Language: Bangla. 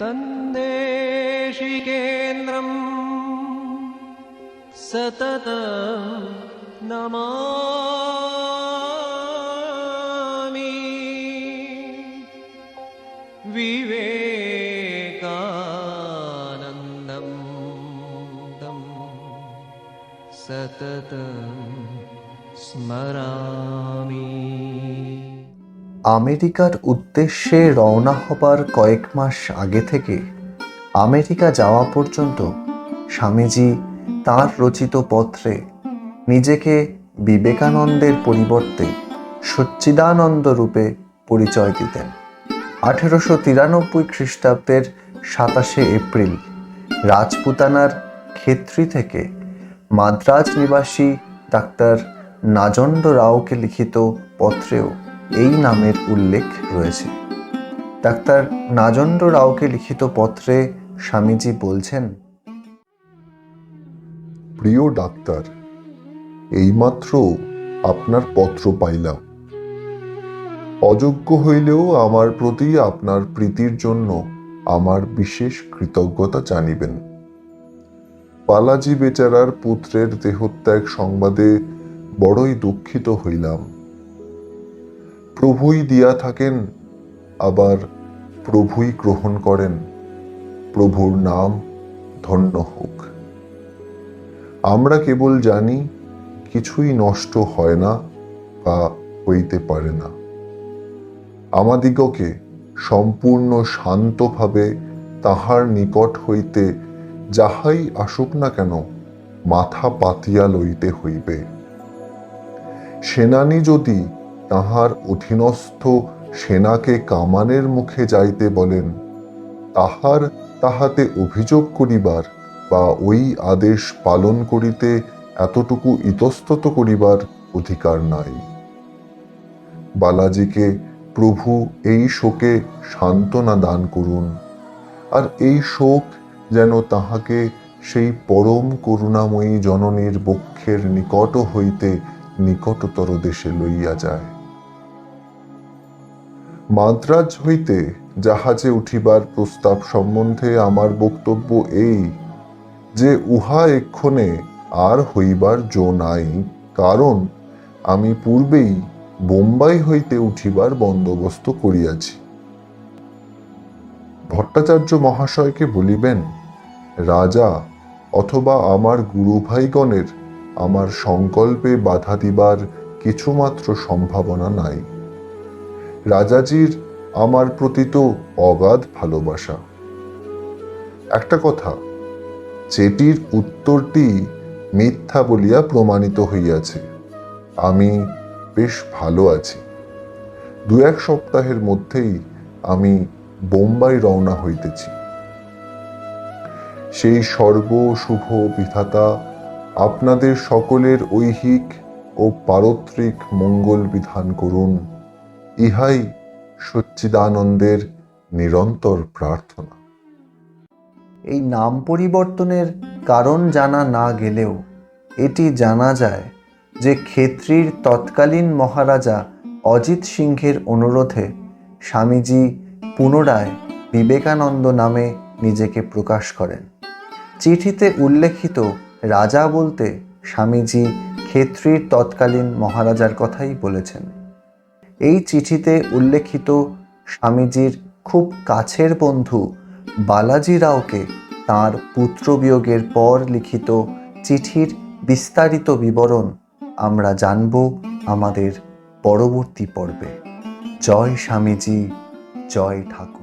तन्देशिकेन्द्रम् सतत नमामि। विवेकानन्दं तं सततं स्मरामि আমেরিকার উদ্দেশ্যে রওনা হবার কয়েক মাস আগে থেকে আমেরিকা যাওয়া পর্যন্ত স্বামীজি তার রচিত পত্রে নিজেকে বিবেকানন্দের পরিবর্তে সচ্চিদানন্দ রূপে পরিচয় দিতেন। আঠেরোশো তিরানব্বই খ্রিস্টাব্দের সাতাশে এপ্রিল রাজপুতানার ক্ষেত্রী থেকে মাদ্রাজ নিবাসী ডাক্তার নাজন্ড রাওকে লিখিত পত্রেও এই নামের উল্লেখ রয়েছে। ডাক্তার নাজন্ড রাওকে লিখিত পত্রে স্বামীজি বলছেন, প্রিয় ডাক্তার, এইমাত্র আপনার পত্র পাইলাম। অযোগ্য হইলেও আমার প্রতি আপনার প্রীতির জন্য আমার বিশেষ কৃতজ্ঞতা জানিবেন। পালাজি বেচারার পুত্রের দেহত্যাগ সংবাদে বড়ই দুঃখিত হইলাম। প্রভুই দিয়া থাকেন, আবার প্রভুই গ্রহণ করেন। প্রভুর নাম ধন্য হোক। আমরা কেবল জানি, কিছুই নষ্ট হয় না বা হইতে পারে না। আমাদিগকে সম্পূর্ণ শান্তভাবে তাহার নিকট হইতে যাহাই আসুক না কেন, মাথা পাতিয়া লইতে হইবে। সেনানী যদি তাহার অধীনস্থ সেনাকে কামানের মুখে যাইতে বলেন, তাহার তাহাতে অভিযোগ করিবার বা ওই আদেশ পালন করিতে এতটুকু ইতস্তত করিবার অধিকার নাই। বালাজিকে, প্রভু, এই শোকে সান্ত্বনা দান করুন, আর এই শোক যেন তাহাকে সেই পরম করুণাময়ী জননীর বক্ষের নিকট হইতে নিকটতর দেশে লইয়া যায়। মাদ্রাজ হইতে জাহাজে উঠিবার প্রস্তাব সম্বন্ধে আমার বক্তব্য এই, যে উহা এক্ষণে আর হইবার জো নাই, কারণ আমি পূর্বেই বোম্বাই হইতে উঠিবার বন্দোবস্ত করিয়াছি। ভট্টাচার্য মহাশয়কে বলিবেন, রাজা, অথবা আমার গুরুভাইগণের আমার সংকল্পে বাধা দিবার কিছুমাত্র সম্ভাবনা নাই। রাজাজির আমার প্রতি তো অগাধ ভালোবাসা। একটা কথা, চেটির উত্তরটি মিথ্যা বলিয়া প্রমাণিত হইয়াছে। আমি বেশ ভালো আছি। দু এক সপ্তাহের মধ্যেই আমি বোম্বাই রওনা হইতেছি। সেই সর্ব শুভ বিধাতা, আপনাদের সকলের ঐহিক ও পারত্রিক মঙ্গল বিধান করুন। ইহাই সচ্চিদানন্দের নিরন্তর প্রার্থনা। এই নাম পরিবর্তনের কারণ জানা না গেলেও এটি জানা যায় যে ক্ষেত্রীর তৎকালীন মহারাজা অজিত সিংহের অনুরোধে স্বামীজি পুনরায় বিবেকানন্দ নামে নিজেকে প্রকাশ করেন। চিঠিতে উল্লেখিত রাজা বলতে স্বামীজি ক্ষেত্রীর তৎকালীন মহারাজার কথাই বলেছেন। এই চিঠিতে উল্লেখিত স্বামীজির খুব কাছের বন্ধু বালাজি রাওকে তাঁর পুত্রবিয়োগের পর লিখিত চিঠির বিস্তারিত বিবরণ আমরা জানব আমাদের পরবর্তী পর্বে। জয় স্বামীজি, জয় ঠাকুর।